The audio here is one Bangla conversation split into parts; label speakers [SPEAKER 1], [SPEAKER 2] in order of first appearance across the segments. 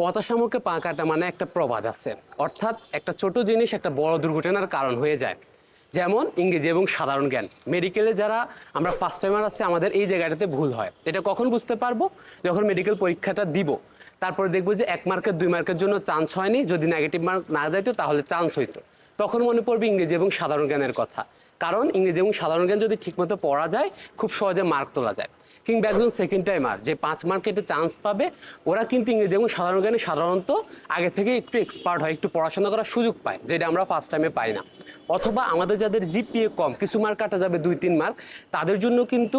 [SPEAKER 1] পচা শামুকে পা কাটা মানে একটা প্রবাদ আছে। অর্থাৎ একটা ছোট জিনিস একটা বড় দুর্ঘটনার কারণ হয়ে যায়। যেমন ইংরেজি এবং সাধারণ জ্ঞান। মেডিকেলে যারা আমরা ফার্স্ট টাইমার আছে, আমাদের এই জায়গাটাতে ভুল হয়। এটা কখন বুঝতে পারব? যখন মেডিকেল পরীক্ষাটা দিব। তারপরে দেখব যে এক মার্কের, দুই মার্কের জন্য চান্স হয়নি। যদি নেগেটিভ মার্ক না যাইতো, তাহলে চান্স হইতো। তখন মনে পড়বে ইংরেজি এবং সাধারণ জ্ঞানের কথা। কারণ ইংরেজি এবং সাধারণ জ্ঞান যদি ঠিকমতো পড়া যায়, খুব সহজে মার্ক তোলা যায়। কিংবা একজন সেকেন্ড টাইমার যে পাঁচ মার্কেটে চান্স পাবে, ওরা কিন্তু ইংরেজি এবং সাধারণ জ্ঞানে সাধারণত আগে থেকে একটু এক্সপার্ট হয়, একটু পড়াশোনা করার সুযোগ পায়, যেটা আমরা ফার্স্ট টাইমে পাই না। অথবা আমাদের যাদের জিপিএ কম, কিছু মার্ক কাটা যাবে, দুই, তিন মার্ক তাদের জন্য কিন্তু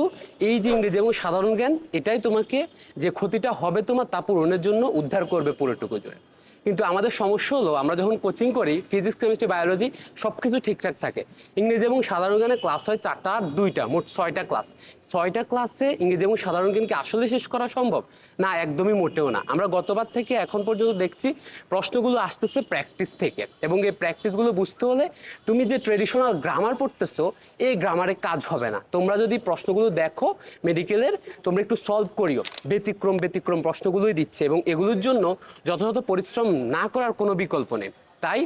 [SPEAKER 1] এই যে ইংরেজি এবং সাধারণ জ্ঞান, এটাই তোমাকে যে ক্ষতিটা হবে তোমার তা পূরণের জন্য উদ্ধার করবে পুরোটুকু জুড়ে কিন্তু আমাদের সমস্যা হলো, আমরা যখন কোচিং করি ফিজিক্স কেমিস্ট্রি বায়োলজি সব কিছু ঠিকঠাক থাকে। ইংরেজি এবং সাধারণ জ্ঞানে ক্লাস হয় চারটা, দুইটা, মোট ছয়টা ক্লাস ছয়টা ক্লাসে ইংরেজি এবং সাধারণ জ্ঞানকে আসলে শেষ করা সম্ভব? না, একদমই মোটেও না। আমরা গতবার থেকে এখন পর্যন্ত দেখছি, প্রশ্নগুলো আসতেছে প্র্যাকটিস থেকে। এবং এই প্র্যাকটিসগুলো বুঝতে হলে তুমি যে ট্রেডিশনাল গ্রামার পড়তেছো, এই গ্রামারে কাজ হবে না। তোমরা যদি প্রশ্নগুলো দেখো মেডিকেলের তোমরা একটু সলভ করিও। ব্যতিক্রম ব্যতিক্রম প্রশ্নগুলোই দিচ্ছে এবং এগুলোর জন্য যথাযথ পরিশ্রম না করার কোনো বিকল্প নেই। তাই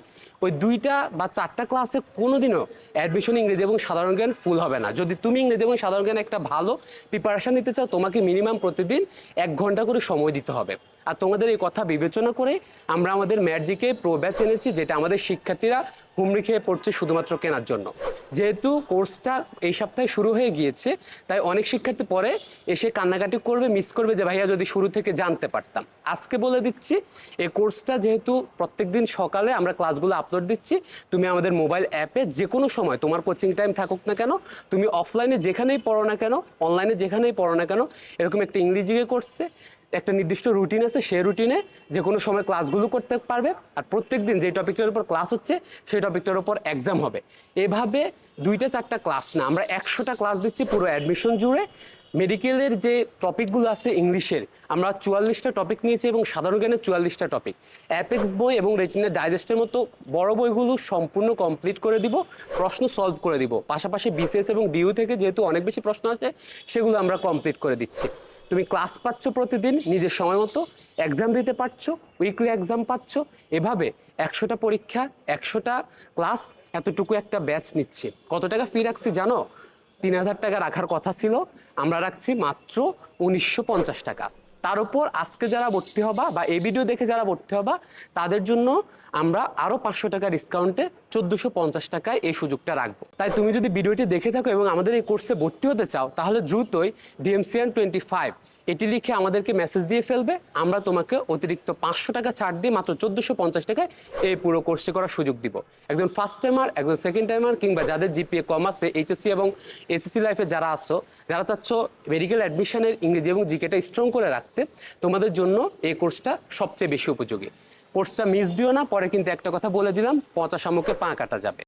[SPEAKER 1] ওই দুইটা বা চারটা ক্লাসে কোনোদিনও অ্যাডমিশন ইংরেজি এবং সাধারণ জ্ঞান ফুল হবে না। যদি তুমি ইংরেজি এবং সাধারণ জ্ঞান একটা ভালো প্রিপারেশান নিতে চাও, তোমাকে মিনিমাম প্রতিদিন এক ঘণ্টা করে সময় দিতে হবে। আর তোমাদের এই কথা বিবেচনা করে আমরা আমাদের ম্যাটজিকে প্রো ব্যাচ এনেছি, যেটা আমাদের শিক্ষার্থীরা হুমড়ি খেয়ে পড়ছে শুধুমাত্র কেনার জন্য। যেহেতু কোর্সটা এই সপ্তাহে শুরু হয়ে গিয়েছে, তাই অনেক শিক্ষার্থী পরে এসে কান্নাকাটি করবে মিস করবে যে, ভাইয়া, যদি শুরু থেকে জানতে পারতাম। আজকে বলে দিচ্ছি, এই কোর্সটা যেহেতু প্রত্যেক দিন সকালে আমরা ক্লাসগুলো আপলোড দিচ্ছি, তুমি আমাদের মোবাইল অ্যাপে যে কোনো সময়, তোমার কোচিং টাইম থাকুক না কেন, তুমি অফলাইনে যেখানেই পড়ো না কেন, অনলাইনে যেখানেই পড়ো না কেন, এরকম একটা ইংরেজিকে করছে একটা নির্দিষ্ট রুটিন আছে, সেই রুটিনে যে কোনো সময় ক্লাসগুলো করতে পারবে। আর প্রত্যেক দিন যে টপিকটার উপর ক্লাস হচ্ছে, সেই টপিকটার উপর এক্সাম হবে। এভাবে দুইটা চারটা ক্লাস না, আমরা একশোটা ক্লাস দিচ্ছি পুরো অ্যাডমিশন জুড়ে। মেডিকেলের যে টপিকগুলো আছে ইংলিশের, আমরা চুয়াল্লিশটা টপিক নিয়েছি এবং সাধারণ জ্ঞানের চুয়াল্লিশটা টপিক অ্যাপেক্স বই এবং রেটিনের ডাইজেস্টের মতো বড় বইগুলো সম্পূর্ণ কমপ্লিট করে দিব, প্রশ্ন সলভ করে দিব। পাশাপাশি বিসিএস এবং ডিইউ থেকে যেহেতু অনেক বেশি প্রশ্ন আছে সেগুলো আমরা কমপ্লিট করে দিচ্ছি। তুমি ক্লাস পাচ্ছ প্রতিদিন, নিজের সময় মতো এক্সাম দিতে পারছ উইকলি এক্সাম পাচ্ছ। এভাবে একশোটা পরীক্ষা, একশোটা ক্লাস এতটুকু একটা ব্যাচ নিচ্ছে। কত টাকা ফি রাখছি জানো? তিন হাজার টাকা রাখার কথা ছিল। আমরা রাখছি মাত্র উনিশশো পঞ্চাশ টাকা। তার উপর আজকে যারা ভর্তি হবা বা এই ভিডিও দেখে যারা ভর্তি হবা, তাদের জন্য আমরা আরও পাঁচশো টাকা ডিসকাউন্টে চোদ্দোশো পঞ্চাশ টাকায় এই সুযোগটা রাখব। তাই তুমি যদি ভিডিওটি দেখে থাকো এবং আমাদের এই কোর্সে ভর্তি হতে চাও, তাহলে দ্রুতই ডিএমসিএন টোয়েন্টি ফাইভ এটি লিখে আমাদেরকে মেসেজ দিয়ে ফেলবে। আমরা তোমাকে অতিরিক্ত পাঁচশো টাকা ছাড় দিয়ে মাত্র চোদ্দোশো পঞ্চাশ টাকায় এই পুরো কোর্সে করার সুযোগ দিব। একজন ফার্স্ট টাইমার একজন সেকেন্ড টাইমার কিংবা যাদের জিপিএ কম আছে এইচএসসি এবং এসএসসি লাইফে যারা আসো যারা চাচ্ছ মেডিকেল অ্যাডমিশনের ইংরেজি এবং জিকেটা স্ট্রং করে রাখতে, তোমাদের জন্য এই কোর্সটা সবচেয়ে বেশি উপযোগী। কোর্সটা মিস দিও না, পরে কিন্তু একটা কথা বলে দিলাম, পচা শামুকে পা কাটা যাবে।